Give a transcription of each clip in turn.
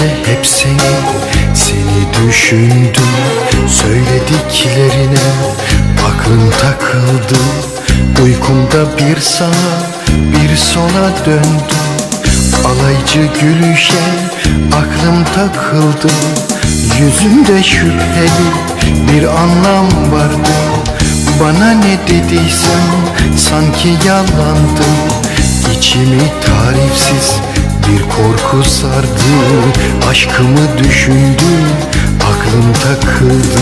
gece hep seni Seni düşündüm söylediklerine. Aklım takıldı uykumda bir sana bir sola döndüm. Alaycı gülüşe aklım takıldı Yüzünde şüpheli bir anlam vardı. Bana ne dediysen sanki yalandı İçimi tarifsiz bir korku sardı Aşkımı düşündüm aklım takıldı.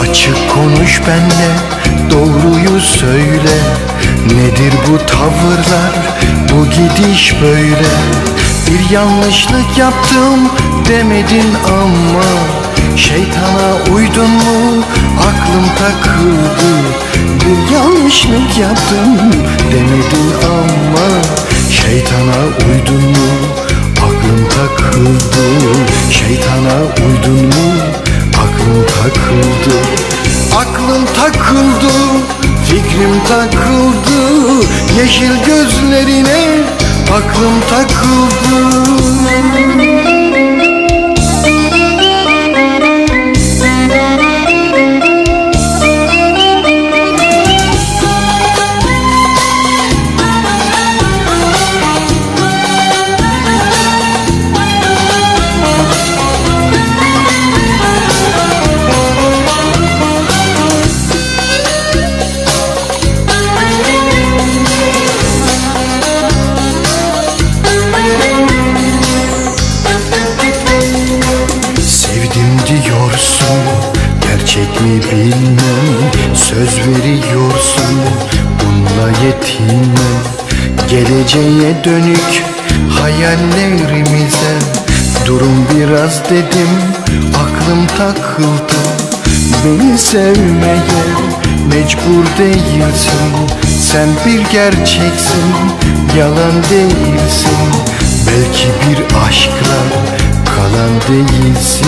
Açık konuş benle doğruyu söyle. Nedir bu tavırlar bu gidiş böyle? Bir yanlışlık yaptım demedin ama Şeytana uydun mu? Aklım takıldı. Bir yanlışlık yaptım demedin ama Şeytana uydun mu? Aklım takıldı. Şeytana uydun mu? Aklım takıldı. Aklım takıldı. Fikrim takıldı. Yeşil gözlerine aklım takıldı mi bilmem? Söz veriyorsun Bununla yetinmem. Geleceğe dönük Hayallerimize Durum biraz dedim Aklım takıldı. Beni sevmeye Mecbur değilsin. Sen bir gerçeksin Yalan değilsin. Belki bir aşkla kalan değilsin.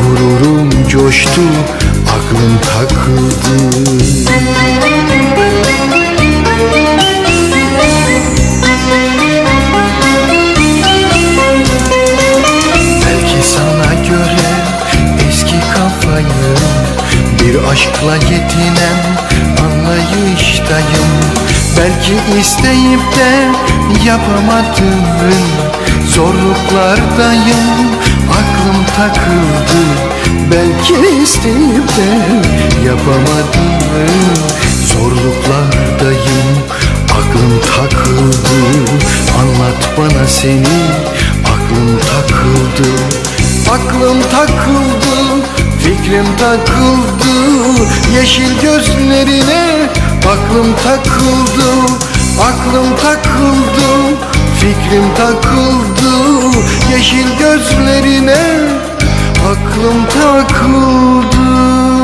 Gururum coştu aklım takıldı. Belki sana göre eski kafayı Bir aşkla yetinen anlayıştayım. Belki isteyip de yapamadığım zorluklardayım Aklım takıldı. Belki isteyip de yapamadığım zorluklardayım Aklım takıldı. Anlat bana seni Aklım takıldı. Aklım takıldı Fikrim takıldı. Yeşil gözlerine Aklım takıldı Aklım takıldı Fikrim takıldı Yeşil gözlerine Aklım takıldı